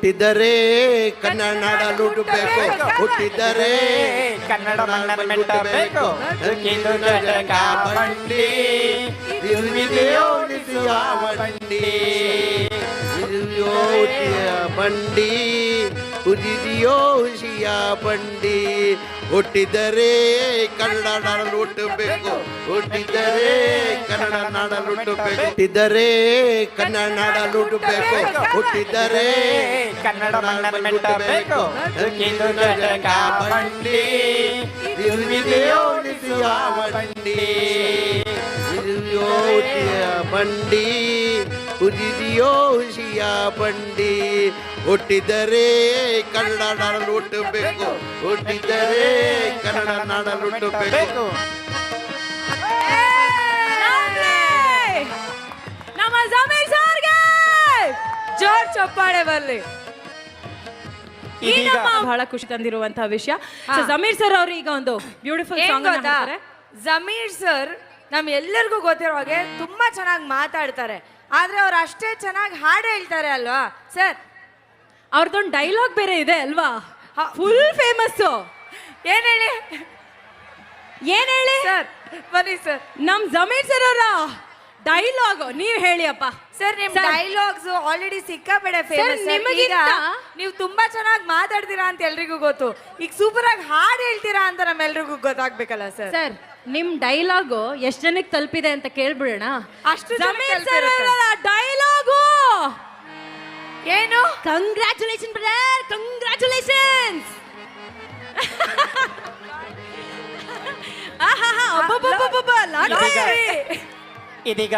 ಹುಟ್ಟಿದರೆ ಕನ್ನಡ ನಾಡಲು ಹುಟ್ಟಬೇಕು ಹುಟ್ಟಿದರೆ ಕನ್ನಡ ಮೆಟ್ಟಬೇಕು ಬಂಡಿ. ಬಂಡಿ. ಉದಿದೆಯೋ ಹುಸಿಯ ಬಂಡಿ. ಹುಟ್ಟಿದರೆ ಕನ್ನಡ ನಾಡಲು ಹುಟ್ಟಬೇಕು. ಹುಟ್ಟಿದರೆ ಕನ್ನಡ ನಾಡಲು ಹುಟ್ಟಬೇಕು ಹುಟ್ಟಿದರೆ ಕನ್ನಡ ನಾಡಲು ಹುಟ್ಟಬೇಕು ಹುಟ್ಟಿದರೆ ಕನ್ನಡ ಬೇಕು. ಮೆಟ್ಟಬೇಕು ಬಂಡಿ. ಬಂಡಿ ಉದಿದೆಯೋ ಹುಸಿಯ ಬಂಡಿ. ಹುಟ್ಟಿದರೆ ಕನ್ನಡ ನಾಡಲು ಹುಟ್ಟಬೇಕು ಹುಟ್ಟಿದರೆ ಕನ್ನಡ ನಾಡಲು ಹುಟ್ಟಬೇಕು ಜೋರ್ ಚಪ್ಪಾಳೆ ಬರ್ಲಿ ಇದೀಗ- ಬಹಳ ಖುಷಿ ತಂದಿರುವಂತಹ ವಿಷಯ. So, ಜಮೀರ್ ಸರ್ ಅವರು ಈಗ ಒಂದು ಬ್ಯೂಟಿಫುಲ್ ಏನ್ ಸಾಂಗ್ ಗೊತ್ತಾ? ಜಮೀರ್ ಸರ್ ನಮ್ ಎಲ್ಲರಿಗೂ ಗೊತ್ತಿರೋ ಹಾಗೆ ತುಂಬಾ ಚೆನ್ನಾಗಿ ಮಾತಾಡ್ತಾರೆ. ಆದ್ರೆ ಅವ್ರು ಅಷ್ಟೇ ಚೆನ್ನಾಗಿ ಹಾಡು ಹೇಳ್ತಾರೆ ಅಲ್ವಾ ಸರ್ ಅವ್ರದ್ದೊಂದು ಡೈಲಾಗ್ ಬೇರೆ ಇದೆ ಅಲ್ವಾ? ಫುಲ್ ಫೇಮಸ್ ಏನ್ ಹೇಳಿ? ಏನ್ ಹೇಳಿ? ಸರ್ ಬನ್ನಿ ಸರ್ ನಮ್ ಜಮೀರ್ ಸರ್ ಅವರ ಡೈಲಾಗ್ ನೀವ್ ಹೇಳಿ ಅಪ್ಪ. ಸರ್ ನಿಮ್ Sir. ಡೈಲಾಗ್ಸ್ ಆಲ್ರೆಡಿ ಸಿಕ್ಕಾಬೇಡ ಫೇಮಸ್ ನಿಮಗಿಂತ- ನೀವು ತುಂಬಾ ಚೆನ್ನಾಗಿ ಮಾತಾಡ್ತೀರಾ ಅಂತ ಎಲ್ರಿಗೂ ಗೊತ್ತು. ಈಗ ಸೂಪರ್ ಆಗಿ ಹಾಡು ಹೇಳ್ತೀರಾ ಅಂತ ನಮ್ಮೆಲ್ರಿಗೂ ಗೊತ್ತಾಗ್ಬೇಕಲ್ಲ ಸರ್ ಸರ್ ನಿಮ್ ಡೈಲಾಗ್ ಎಷ್ಟ್ ಜನಕ್ಕೆ ತಲುಪಿದೆ ಅಂತ ಕೇಳ್ಬಿಡೋಣ. ಅಷ್ಟು ಜನಕ್ಕೆ ಜಮೀರ್ ಸರ್ ತಲುಪಿರುತ್ತೆ. ಡೈಲಾಗು ಏನು? ಕಂಗ್ರ್ಯಾಚುಲೇಷನ್ ಬ್ರದರ್ ಇದೀಗ